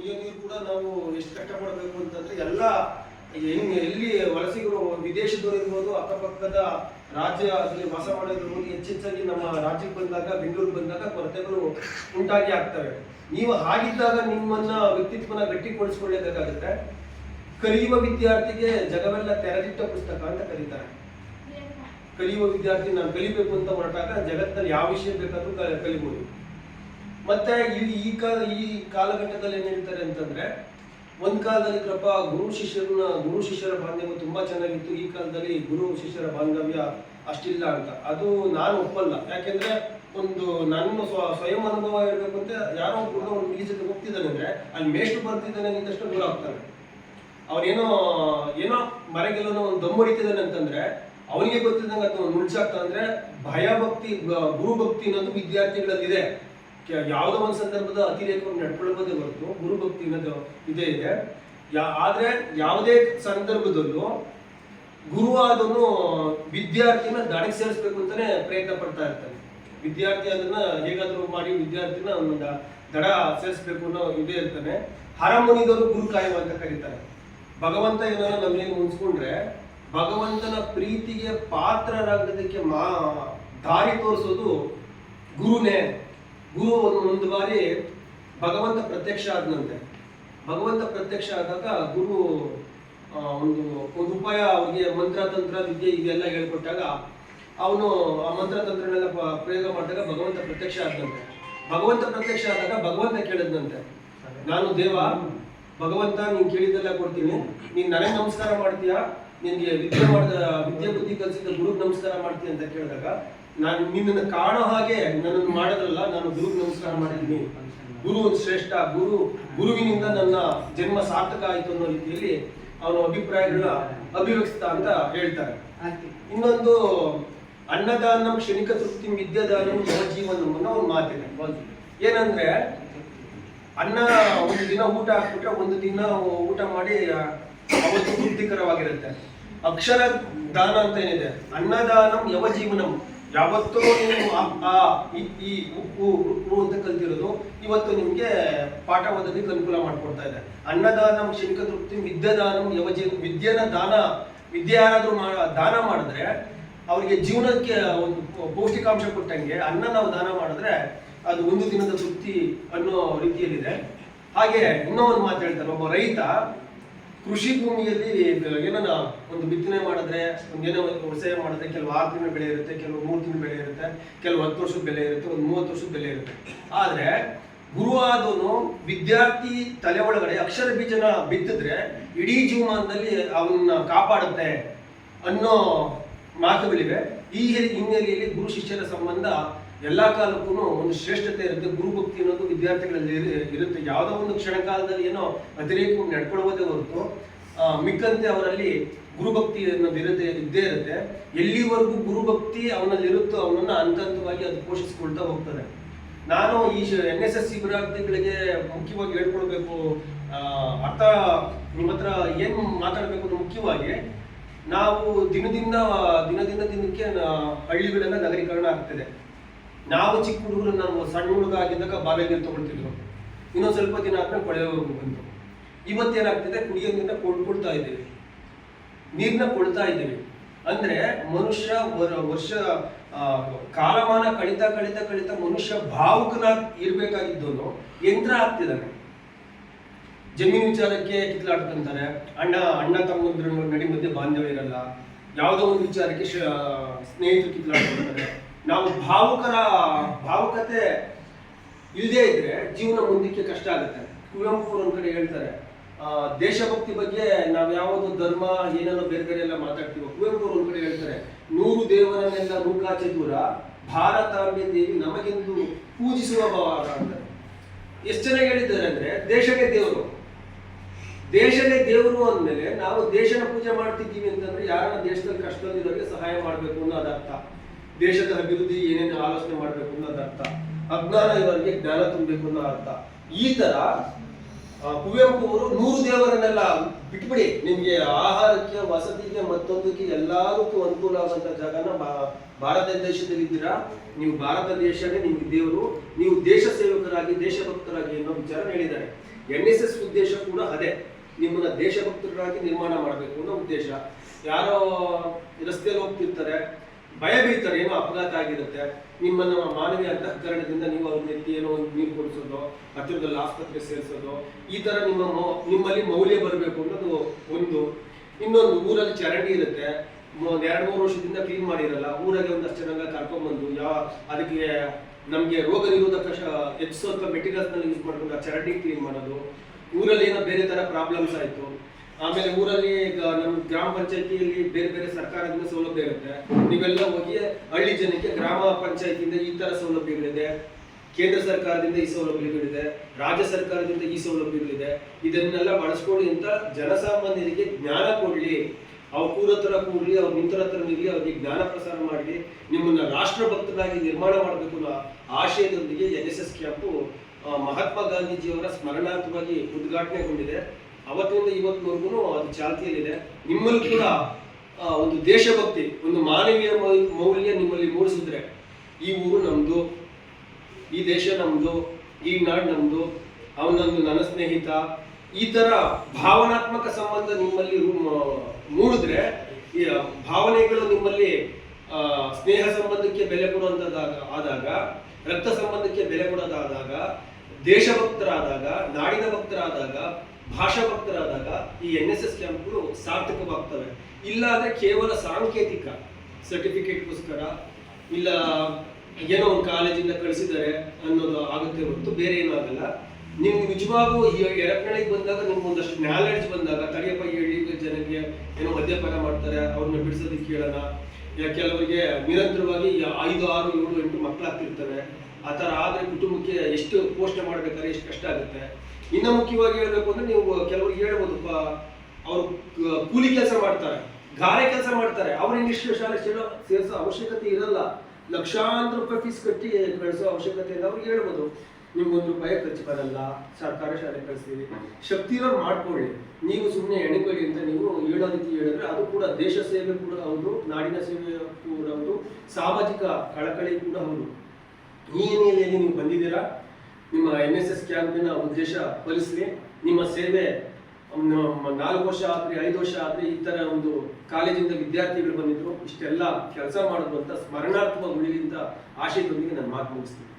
ಕುಡಿಯೋ ನೀರು ಕೂಡ ನಾವು ಎಷ್ಟು ಕಷ್ಟಪಡಬೇಕು ಅಂತಂದ್ರೆ ಎಲ್ಲ ಹೆಂಗ್ ಎಲ್ಲಿ ವಲಸಿಗರು ವಿದೇಶದವರು ಇರ್ಬೋದು ಅಕ್ಕಪಕ್ಕದ ರಾಜ್ಯ ಅಲ್ಲಿ ವಾಸ ಮಾಡೋದಿರ್ಬೋದು ಹೆಚ್ಚೆಚ್ಚಾಗಿ ನಮ್ಮ ರಾಜ್ಯಕ್ಕೆ ಬಂದಾಗ ಬೆಂಗಳೂರು ಬಂದಾಗ ಕೊರತೆಗಳು ಉಂಟಾಗಿ ಆಗ್ತವೆ. ನೀವು ಹಾಗಿದ್ದಾಗ ನಿಮ್ಮನ್ನ ವ್ಯಕ್ತಿತ್ವನ ಗಟ್ಟಿಗೊಳಿಸ್ಕೊಳ್ಳೇಬೇಕಾಗುತ್ತೆ. ಕಲಿಯುವ ವಿದ್ಯಾರ್ಥಿಗೆ ಜಗವೆಲ್ಲ ತೆರೆದಿಟ್ಟ ಪುಸ್ತಕ ಅಂತ ಕರೀತಾರೆ. ಕಲಿಯುವ ವಿದ್ಯಾರ್ಥಿ ನಾನು ಕಲಿಬೇಕು ಅಂತ ಹೊರಟಾಗ ಜಗತ್ತಲ್ಲಿ ಯಾವ ವಿಷಯ ಬೇಕಾದರೂ ಕಲಿಬಹುದು ಕಲಿಬೋದು. ಮತ್ತೆ ಇಲ್ಲಿ ಈ ಕಾಲ, ಈ ಕಾಲಘಟ್ಟದಲ್ಲಿ ಏನ್ ಹೇಳ್ತಾರೆ ಅಂತಂದ್ರೆ, ಒಂದ್ ಕಾಲದಲ್ಲಿ ಕೃಪ, ಗುರು ಶಿಷ್ಯರನ್ನ, ಗುರು ಶಿಷ್ಯರ ಬಾಂಧವ್ಯ ತುಂಬಾ ಚೆನ್ನಾಗಿತ್ತು. ಈ ಕಾಲದಲ್ಲಿ ಗುರು ಶಿಷ್ಯರ ಬಾಂಧವ್ಯ ಅಷ್ಟಿಲ್ಲ ಅಂತ. ಅದು ನಾನು ಒಪ್ಪಲ್ಲ. ಯಾಕೆಂದ್ರೆ ಒಂದು ನನ್ನ ಸ್ವ- ಸ್ವಯಂ ಅನುಭವ ಇರಬೇಕು ಅಂತ ಯಾರೋ ಕೂಡ ಒಂದು ಈಜಕ್ಕೆ ಹೋಗ್ತಿದ್ದಾನೆ ಅಂದ್ರೆ ಅಲ್ಲಿ ಮೇಷ್ಟು ಬರ್ತಿದ್ದಾನೆ ಅಂದಷ್ಟು ದೂರ ಆಗ್ತಾನೆ ಅವನೇನೋ ಏನೋ ಮರೆಗೆಲ್ಲೋ ಒಂದು ದಮ್ ಹೊಡಿತಿದ್ದಾನೆ ಅಂತಂದ್ರೆ ಅವನಿಗೆ ಗೊತ್ತಿದ್ದಂಗೆ ಅದು ಮುಳ್ಚಾಗ್ತಾ ಅಂದ್ರೆ ಭಯ ಭಕ್ತಿ ಗುರು ಅನ್ನೋದು ವಿದ್ಯಾರ್ಥಿಗಳಲ್ಲಿದೆ. ಯಾವುದೋ ಒಂದು ಸಂದರ್ಭದ ಅತಿರೇಕವನ್ನು ನಡ್ಕೊಳ್ಳೋದೇ ಹೊರತು ಗುರು ಭಕ್ತಿ ಅನ್ನೋದು ಇದೇ ಇದೆ. ಯಾ- ಆದರೆ ಯಾವುದೇ ಸಂದರ್ಭದಲ್ಲೂ ಗುರು ಆದನು ವಿದ್ಯಾರ್ಥಿನ ದಾಳಿಗೆ ಸೇರಿಸ್ಬೇಕು ಅಂತಾನೆ ಪ್ರಯತ್ನ ಪಡ್ತಾ ಇರ್ತಾನೆ. ವಿದ್ಯಾರ್ಥಿ ಅದನ್ನ ಹೇಗಾದರೂ ಮಾಡಿ ವಿದ್ಯಾರ್ಥಿನ ಒಂದು ದಡ ಸೇರಿಸ್ಬೇಕು ಅನ್ನೋ ಇದೇ ಇರ್ತಾನೆ. ಹರಮುನಿದವರು ಗುರು ಕಾಯುವ ಅಂತ ಕರೀತಾರೆ. ಭಗವಂತ ಏನಾರ ನಮ್ಮನೇಲಿ ಮುನ್ಸ್ಕೊಂಡ್ರೆ ಭಗವಂತನ ಪ್ರೀತಿಗೆ ಪಾತ್ರರಾಗದಕ್ಕೆ ಮಾ ದಾರಿ ತೋರಿಸೋದು ಗುರುನೇ ಗುರು ಒಂದು ಬಾರಿ ಭಗವಂತ ಪ್ರತ್ಯಕ್ಷ ಆದನಂತೆ. ಭಗವಂತ ಪ್ರತ್ಯಕ್ಷ ಆದಾಗ ಗುರು ಒಂದು ಒಂದು ಉಪಾಯ ಮಂತ್ರ, ತಂತ್ರ, ವಿದ್ಯೆ ಇದೆಲ್ಲ ಹೇಳ್ಕೊಟ್ಟಾಗ ಅವನು ಆ ಮಂತ್ರ, ತಂತ್ರನೆಲ್ಲ ಪ್ರಯೋಗ ಮಾಡಿದಾಗ ಭಗವಂತ ಪ್ರತ್ಯಕ್ಷ ಆದಂತೆ ಭಗವಂತ ಪ್ರತ್ಯಕ್ಷ ಆದಾಗ ಭಗವಂತ ಕೇಳಿದಂತೆ ನಾನು ದೇವ, ಭಗವಂತ ನೀನು ಕೇಳಿದ್ದೆಲ್ಲ ಕೊಡ್ತೀನಿ. ನೀನು ನನಗೆ ನಮಸ್ಕಾರ ಮಾಡ್ತೀಯಾ? ನಿನ್ಗೆ ವಿದ್ಯೆ ಮಾಡಿದ, ವಿದ್ಯೆ ಬುದ್ಧಿ ಕಲಿಸಿದ ಗುರುಗ್ ನಮಸ್ಕಾರ ಮಾಡ್ತೀಯ ಅಂತ ಕೇಳಿದಾಗ ನಾನು ನಿನ್ನನ್ನು ಕಾಣೋ ಹಾಗೆ ನನ್ನನ್ನು ಮಾಡೋದ್ರಲ್ಲ ನಾನು ಗುರು ನಮಸ್ಕಾರ ಮಾಡಿದ್ದೀನಿ. ಗುರು ಒಂದು ಶ್ರೇಷ್ಠ ಗುರು ಗುರುವಿನಿಂದ ನನ್ನ ಜನ್ಮ ಸಾರ್ಥಕ ಆಯಿತು ಅನ್ನೋ ರೀತಿಯಲ್ಲಿ ಅವನ ಅಭಿಪ್ರಾಯಗಳನ್ನ ಅಭಿವ್ಯಕ್ತ ಅಂತ ಹೇಳ್ತಾರೆ. ಇನ್ನೊಂದು ಅನ್ನದಾನಂ ಕ್ಷಣಿಕ ತೃಪ್ತಿ ವಿದ್ಯಾದಾನಂ ಜೀವನ ಅನ್ನೋ ಒಂದು ಮಾತಿದೆ. ಏನಂದ್ರೆ ಅನ್ನ ಒಂದು ದಿನ ಊಟ ಹಾಕ್ಬಿಟ್ರೆ ಒಂದು ದಿನ ಊಟ ಮಾಡಿ ಅವತ್ತು ತೃಪ್ತಿಕರವಾಗಿರುತ್ತೆ. ಅಕ್ಷರ ದಾನ ಅಂತ ಏನಿದೆ? ಅನ್ನದಾನಂ ಯವ ಜೀವನಂ. ಯಾವತ್ತೋ ನೀವು ಈ, ಉಪ್ಪು ಉಪ್ಪು ಅಂತ ಕಲ್ತಿರೋದು ಇವತ್ತು ನಿಮಗೆ ಪಾಠ ಓದೋದಕ್ಕೆ ಅನುಕೂಲ ಮಾಡ್ಕೊಡ್ತಾ ಇದೆ. ಅನ್ನದಾನ ಕ್ಷಣಿಕ ತೃಪ್ತಿ ವಿದ್ಯಾದಾನಂ ಯವ ಜೀವ ವಿದ್ಯೆನ ದಾನ ವಿದ್ಯೆ ಯಾರಾದ್ರೂ ದಾನ ಮಾಡಿದ್ರೆ ಅವರಿಗೆ ಜೀವನಕ್ಕೆ ಒಂದು ಪೌಷ್ಟಿಕಾಂಶ ಕೊಟ್ಟಂಗೆ ಅನ್ನ ನಾವು ದಾನ ಮಾಡಿದ್ರೆ ಅದು ಒಂದು ದಿನದ ತೃಪ್ತಿ ಅನ್ನೋ ರೀತಿಯಲ್ಲಿದೆ. ಹಾಗೆ ಇನ್ನೂ ಒಂದು ಮಾತು ಹೇಳ್ತಾರೆ ಒಬ್ಬ ರೈತ ಕೃಷಿ ಭೂಮಿಯಲ್ಲಿ ಏನನ್ನ ಒಂದು ಬಿತ್ತನೆ ಮಾಡಿದ್ರೆ ಏನೋ ಒಂದು ವ್ಯವಸಾಯ ಮಾಡಿದ್ರೆ ಕೆಲವು ಆರು ತಿಂಗಳ ಬೆಳೆ ಇರುತ್ತೆ, ಕೆಲವು ಮೂರು ತಿಂಗಳ ಬೆಳೆ ಇರುತ್ತೆ, ಕೆಲವು ಹತ್ತು ವರ್ಷದ ಬೆಲೆ ಇರುತ್ತೆ, ಒಂದು ಮೂವತ್ತು ವರ್ಷದ ಬೆಲೆ ಇರುತ್ತೆ. ಆದ್ರೆ ಗುರುವಾದವನು ವಿದ್ಯಾರ್ಥಿ ತಲೆ ಒಳಗಡೆ ಅಕ್ಷರ ಬೀಜನ ಬಿತ್ತಿದ್ರೆ ಇಡೀ ಜೀವಮಾನದಲ್ಲಿ ಅವನ್ನ ಕಾಪಾಡುತ್ತೆ ಅನ್ನೋ ಮಾತುಗಳಿವೆ. ಈ ಹಿನ್ನೆಲೆಯಲ್ಲಿ ಗುರು ಶಿಷ್ಯರ ಸಂಬಂಧ ಎಲ್ಲಾ ಕಾಲಕ್ಕೂ ಒಂದು ಶ್ರೇಷ್ಠತೆ ಇರುತ್ತೆ. ಗುರು ಭಕ್ತಿ ಅನ್ನೋದು ವಿದ್ಯಾರ್ಥಿಗಳಲ್ಲಿ ಇರುತ್ತೆ. ಯಾವುದೋ ಒಂದು ಕ್ಷಣಕಾಲದಲ್ಲಿ ಏನೋ ಅತಿರೇಕವನ್ನು ನಡ್ಕೊಳ್ಳುವುದೇ ಹೊರತು ಮಿಕ್ಕಂತೆ ಅವರಲ್ಲಿ ಗುರುಭಕ್ತಿ ಅನ್ನೋದು ಇರುತ್ತೆ, ಇದ್ದೇ ಇರುತ್ತೆ. ಎಲ್ಲಿವರೆಗೂ ಗುರುಭಕ್ತಿ ಅವನಲ್ಲಿ ಇರುತ್ತೋ ಅವನನ್ನ ಹಂತ ಹಂತವಾಗಿ ಅದು ಪೋಷಿಸ್ಕೊಳ್ತಾ ಹೋಗ್ತದೆ ನಾನು ಈ ಎನ್ ಎಸ್ ಎಸ್ ಶಿಬಿರಾರ್ಥಿಗಳಿಗೆ ಮುಖ್ಯವಾಗಿ ಹೇಳ್ಕೊಳ್ಬೇಕು ಅರ್ಥ ನಿಮ್ಮ ಹತ್ರ ಏನ್ ಮಾತಾಡಬೇಕು ಮುಖ್ಯವಾಗಿ ನಾವು ದಿನದಿಂದ ದಿನದಿಂದ ದಿನಕ್ಕೆ ಹಳ್ಳಿಗಳೆಲ್ಲ ನಗರೀಕರಣ ಆಗ್ತಿದೆ. ನಾವು ಚಿಕ್ಕ ಹುಡುಗರು ನಾವು ಸಣ್ಣ ಹುಡುಗ ಆಗಿದ್ದಾಗ ಬಾವಿಯ ನೀರು ತಗೊಳ್ತಿದ್ರು. ಇನ್ನೊಂದು ಸ್ವಲ್ಪ ದಿನ ಆದ್ರೆ ಕೊಳೆಯ ಬಂತು. ಇವತ್ತೇನಾಗ್ತಿದೆ? ಕುಡಿಯೋ ನೀರನ್ನ ಕೊಡ್ಕೊಳ್ತಾ ಇದ್ದೀವಿ. ನೀರನ್ನ ಕೊಡ್ತಾ ಇದ್ದೀವಿ. ಅಂದ್ರೆ ಮನುಷ್ಯ ವರ- ವರ್ಷ ಕಾಲಮಾನ ಕಳಿತಾ ಕಳಿತಾ ಕಳಿತಾ ಮನುಷ್ಯ ಭಾವುಕನಾಗಿ ಇರ್ಬೇಕಾಗಿದ್ದವನು ಯಂತ್ರ ಆಗ್ತಿದ್ದಾನೆ. ಜಮೀನು ವಿಚಾರಕ್ಕೆ ಕಿತ್ಲಾಡ್ಕೊಂತಾರೆ ಅಣ್ಣ ಅಣ್ಣ ತಮ್ಮಂದ್ರ ನಡಿ ಮಧ್ಯೆ ಬಾಂಧವ್ಯ ಇರಲ್ಲ ಯಾವುದೋ ಒಂದು ವಿಚಾರಕ್ಕೆ ಸ್ನೇಹಿತರು ಕಿತ್ಲಾಡ್ಕೊಂತಾರೆ ನಾವು ಭಾವುಕರ, ಭಾವುಕತೆ ಇಲ್ಲದೇ ಇದ್ರೆ ಜೀವನ ಮುಂದಕ್ಕೆ ಕಷ್ಟ ಆಗುತ್ತೆ. ಕುವೆಂಪು ಒಂದು ಕಡೆ ಹೇಳ್ತಾರೆ ದೇಶಭಕ್ತಿ ಬಗ್ಗೆ ನಾವು ಯಾವುದು ಧರ್ಮ, ಏನೆಲ್ಲ ಬೇರೆ ಬೇರೆ ಎಲ್ಲ ಮಾತಾಡ್ತೀವೋ, ಕುವೆಂಪು ಒಂದ್ ಕಡೆ ಹೇಳ್ತಾರೆ, ನೂರು ದೇವರನ್ನೆಲ್ಲ ನೂಕಾಚೆ ದೂರ ಭಾರತಾಂಬೆ ದೇವಿ ನಮಗೆಂದು ಪೂಜಿಸುವ ಭಾವ ಅಂತಾರೆ ಎಷ್ಟು ಚೆನ್ನಾಗಿ ಹೇಳಿದ್ದಾರೆ ಅಂದ್ರೆ, ದೇಶಕ್ಕೆ ದೇವರು. ದೇಶನೇ ದೇವರು ಅಂದಮೇಲೆ ನಾವು ದೇಶನ ಪೂಜೆ ಮಾಡ್ತಿದ್ದೀವಿ ಅಂತಂದ್ರೆ ಯಾರನ್ನ ದೇಶದಲ್ಲಿ ಕಷ್ಟದಲ್ಲಿರೋರಿಗೆ ಸಹಾಯ ಮಾಡಬೇಕು ಅನ್ನೋದು ಅರ್ಥ. ದೇಶದ ಅಭಿವೃದ್ಧಿ ಏನೇನು ಆಲೋಚನೆ ಮಾಡಬೇಕು ಅನ್ನೋದು ಅರ್ಥ. ಅಜ್ಞಾನ ಇರೋರಿಗೆ ಜ್ಞಾನ ತುಂಬಬೇಕು ಅನ್ನೋ ಅರ್ಥ. ಈ ತರ ಕುವೆಂಪು ಅವರು ನೂರು ದೇವರನ್ನೆಲ್ಲ ಬಿಟ್ಬಿಡಿ. ನಿಮ್ಗೆ ಆಹಾರಕ್ಕೆ, ವಸತಿಗೆ, ಮತ್ತೊಂದಕ್ಕೆ ಎಲ್ಲದಕ್ಕೂ ಅನುಕೂಲ ಆಗುವಂತ ಜಾಗನ ಭಾರತ ದೇಶದಲ್ಲಿ ಇದ್ದೀರಾ? ನೀವು ಭಾರತ ದೇಶನೇ ನಿಮ್ಗೆ ದೇವರು. ನೀವು ದೇಶ ಸೇವಕರಾಗಿ ದೇಶಭಕ್ತರಾಗಿ ಅನ್ನೋ ವಿಚಾರ ಹೇಳಿದ್ದಾರೆ. ಎನ್ ಎಸ್ ಎಸ್ ಉದ್ದೇಶ ಕೂಡ ಅದೇ. ನಿಮ್ಮನ್ನ ದೇಶಭಕ್ತರಾಗಿ ನಿರ್ಮಾಣ ಮಾಡಬೇಕು ಅನ್ನೋ ಉದ್ದೇಶ. ಯಾರೋ ರಸ್ತೆಯಲ್ಲಿ ಹೋಗ್ತಿರ್ತಾರೆ, ಭಯ ಬೀಳ್ತಾರೆ, ಏನೋ ಅಪಘಾತ ಆಗಿರುತ್ತೆ. ನಿಮ್ಮನ್ನ ಮಾನವೀಯ ಅಂತಃಕರಣದಿಂದ ನೀವು ಅವ್ರನ್ನ ಎತ್ತಿ ಏನೋ ಒಂದು ನೀರು ಕೊಡಿಸೋದು, ಹತ್ತಿರದಲ್ಲಿ ಆಸ್ಪತ್ರೆ ಸೇರಿಸೋದು, ಈ ತರ ನಿಮ್ಮ ನಿಮ್ಮಲ್ಲಿ ಮೌಲ್ಯ ಬರಬೇಕು ಅನ್ನೋದು ಒಂದು. ಇನ್ನೊಂದು, ಊರಲ್ಲಿ ಚರಂಡಿ ಇರುತ್ತೆ. ಎರಡು, ಮೂರು ವರ್ಷದಿಂದ ಕ್ಲೀನ್ ಮಾಡಿರಲ್ಲ ಊರಾಗೆ ಒಂದಷ್ಟು ಜನ ಕರ್ಕೊಂಡ್ಬಂದು ಯಾವ ಅದಕ್ಕೆ ನಮಗೆ ರೋಗ ನಿರೋಧಕ ಶ- ಹೆಚ್ಚಿಸುವಂತ ಮೆಟೀರಿಯಲ್ಸ್ನಲ್ಲಿ ಯೂಸ್ ಮಾಡ್ಕೊಂಡು ಆ ಚರಂಡಿ ಕ್ಲೀನ್ ಮಾಡೋದು. ಊರಲ್ಲಿ ಏನೋ ಬೇರೆ ತರ ಪ್ರಾಬ್ಲಮ್ಸ್ ಆಯ್ತು. ಆಮೇಲೆ ಊರಲ್ಲಿ ಈಗ ನಮ್ಮ ಗ್ರಾಮ ಪಂಚಾಯತಿಯಲ್ಲಿ ಬೇರೆ ಬೇರೆ ಸರ್ಕಾರದಿಂದ ಸೌಲಭ್ಯ ಇರುತ್ತೆ. ನೀವೆಲ್ಲ ಹೋಗಿ ಹಳ್ಳಿ ಜನಕ್ಕೆ ಗ್ರಾಮ ಪಂಚಾಯತಿಯಿಂದ ಈ ತರ ಸೌಲಭ್ಯಗಳಿದೆ. ಕೇಂದ್ರ ಸರ್ಕಾರದಿಂದ ಈ ಸೌಲಭ್ಯಗಳಿದೆ. ರಾಜ್ಯ ಸರ್ಕಾರದಿಂದ ಈ ಸೌಲಭ್ಯಗಳಿದೆ. ಇದನ್ನೆಲ್ಲ ಬಳಸ್ಕೊಳ್ಳಿ ಅಂತ ಜನಸಾಮಾನ್ಯರಿಗೆ ಜ್ಞಾನ ಕೊಡ್ಲಿ. ಅವ್ರ ಕೂರ ಹತ್ರ ಕೂಡ್ಲಿ ಅವ್ರ ನಿಂತರ ಹತ್ರ ನಿಲ್ಲಿ, ಅವ್ರಿಗೆ ಜ್ಞಾನ ಪ್ರಸಾರ ಮಾಡಲಿ. ನಿಮ್ಮನ್ನ ರಾಷ್ಟ್ರ ಭಕ್ತರಾಗಿ ನಿರ್ಮಾಣ ಮಾಡಬೇಕು ಅನ್ನೋ ಆಶಯದೊಂದಿಗೆ N S S camp Mahatma ಗಾಂಧೀಜಿಯವರ ಸ್ಮರಣಾರ್ಥವಾಗಿ ಉದ್ಘಾಟನೆಗೊಂಡಿದೆ. ಅವತ್ತಿನಿಂದ ಇವತ್ತಿನವರೆಗೂ ಅದು ಚಾಲ್ತಿಯಲ್ಲಿದೆ. ನಿಮ್ಮಲ್ಲಿ ಕೂಡ ಒಂದು ದೇಶಭಕ್ತಿ, ಒಂದು ಮಾನವೀಯ ಮೌಲ್ಯ ನಿಮ್ಮಲ್ಲಿ ಮೂಡಿಸಿದ್ರೆ ಈ ಊರು ನಮ್ದು, ಈ ದೇಶ ನಮ್ಮದು ಈ ನಾಡು ನಮ್ಮದು ಅವನೊಂದು ನನ್ನ ಸ್ನೇಹಿತ, ಈ ತರ ಭಾವನಾತ್ಮಕ ಸಂಬಂಧ ನಿಮ್ಮಲ್ಲಿ ಮೂಡಿದ್ರೆ, ಈ ಭಾವನೆಗಳು ನಿಮ್ಮಲ್ಲಿ ಸ್ನೇಹ ಸಂಬಂಧಕ್ಕೆ ಬೆಲೆ ಕೊಡುವಂಥದ್ದಾಗ ಆದಾಗ, ರಕ್ತ ಸಂಬಂಧಕ್ಕೆ ಬೆಲೆ ಕೊಡೋದಾದಾಗ ದೇಶಭಕ್ತರಾದಾಗ, ನಾಡಿನ ಭಕ್ತರಾದಾಗ ಭಾಷಾ ಭಕ್ತರಾದಾಗ ಈ ಎನ್ ಎಸ್ ಎಸ್ ಕ್ಯಾಂಪ್ಗಳು ಸಾರ್ಥಕವಾಗ್ತವೆ. ಇಲ್ಲ ಅಂದ್ರೆ ಕೇವಲ ಸಾಂಕೇತಿಕ ಸರ್ಟಿಫಿಕೇಟ್ಗೋಸ್ಕರ ಇಲ್ಲ, ಏನೋ ಒಂದು ಕಾಲೇಜಿಂದ ಕಳಿಸಿದ್ದಾರೆ ಅನ್ನೋದು ಆಗುತ್ತೆ ಹೊರತು ಬೇರೆ ಏನೂ ಆಗಲ್ಲ. ನಿಮ್ಗೆ ನಿಜವಾಗೂ ಈ ಎರಡನೆಗೆ ಬಂದಾಗ ನಿಮ್ಗೆ ಒಂದಷ್ಟು ನಾಲೆಡ್ಜ್ ಬಂದಾಗ, ತಡಿಯಪ್ಪ, ಹೇಳಿ ಜನಕ್ಕೆ ಏನೋ ಮದ್ಯಪಾನ ಮಾಡ್ತಾರೆ, ಅವ್ರನ್ನ ಬಿಡಿಸೋದಕ್ಕೆ ಕೇಳೋಣ. ಕೆಲವರಿಗೆ ನಿರಂತರವಾಗಿ ಐದು, ಆರು, ಏಳು, ಎಂಟು ಮಕ್ಕಳಾಗ್ತಿರ್ತವೆ ಆ ಥರ ಆದ್ರೆ ಕುಟುಂಬಕ್ಕೆ ಎಷ್ಟು ಪೋಷಣೆ ಮಾಡ್ಬೇಕಾದ್ರೆ ಎಷ್ಟು ಕಷ್ಟ ಆಗುತ್ತೆ. ಇನ್ನು ಮುಖ್ಯವಾಗಿ ಹೇಳ್ಬೇಕು ಅಂದ್ರೆ ನೀವು ಕೆಲವರಿಗೆ ಹೇಳ್ಬೋದಪ್ಪ, ಅವರು ಅವ್ರು ಕೂಲಿ ಕೆಲಸ ಮಾಡ್ತಾರೆ, ಗಾರೆ ಕೆಲಸ ಮಾಡ್ತಾರೆ. ಅವ್ರಿಗೆ ಇಷ್ಟು ಶಾಲೆ ಸೇರೋ, ಸೇರಿಸೋ ಅವಶ್ಯಕತೆ ಇರಲ್ಲ. ಲಕ್ಷಾಂತರ ರೂಪಾಯಿ ಫೀಸ್ ಕಟ್ಟಿ ಕಳಿಸೋ ಅವಶ್ಯಕತೆ ಇಲ್ಲ ಅವ್ರಿಗೆ ಹೇಳ್ಬೋದು. ನಿಮ್ಗೆ ಒಂದು ರೂಪಾಯಿ ಖರ್ಚು ಬರಲ್ಲ, ಸರ್ಕಾರಿ ಶಾಲೆ ಕಳಿಸ್ತೀವಿ ಶಕ್ತಿ ಇರೋರು ಮಾಡ್ಕೊಳ್ಳಿ. ನೀವು ಸುಮ್ಮನೆ ಎಣಿಬೇಡಿ ಅಂತ ನೀವು ಹೇಳೋ ರೀತಿ ಹೇಳಿದ್ರೆ ಅದು ಕೂಡ ದೇಶ ಸೇವೆ ಕೂಡ ಹೌದು, ನಾಡಿನ ಸೇವೆ ಕೂಡ ಹೌದು, ಸಾಮಾಜಿಕ ಕಳಕಳಿ ಕೂಡ ಹೌದು. ಈ ಹಿನ್ನೆಲೆಯಲ್ಲಿ ನೀವು ಬಂದಿದ್ದೀರಾ? ನಿಮ್ಮ ಎನ್ ಎಸ್ ಎಸ್ ಕ್ಯಾಂಪಿನ ಉದ್ದೇಶ ಫಲಿಸಲಿ ನಿಮ್ಮ ಸೇವೆ ನಾಲ್ಕು ವರ್ಷ ಆದ್ರೆ ಐದು ವರ್ಷ ಆದ್ರೆ ಈ ತರ ಒಂದು ಕಾಲೇಜಿಂದ ವಿದ್ಯಾರ್ಥಿಗಳು ಬಂದಿದ್ರು. ಇಷ್ಟೆಲ್ಲ ಕೆಲಸ ಮಾಡಿದ್ರು ಅಂತ ಸ್ಮರಣಾತ್ಮಕ ಅಂತ ಆಶಯದೊಂದಿಗೆ ನಾನು ಮಾತು ಮುಗಿಸ್ತೀನಿ.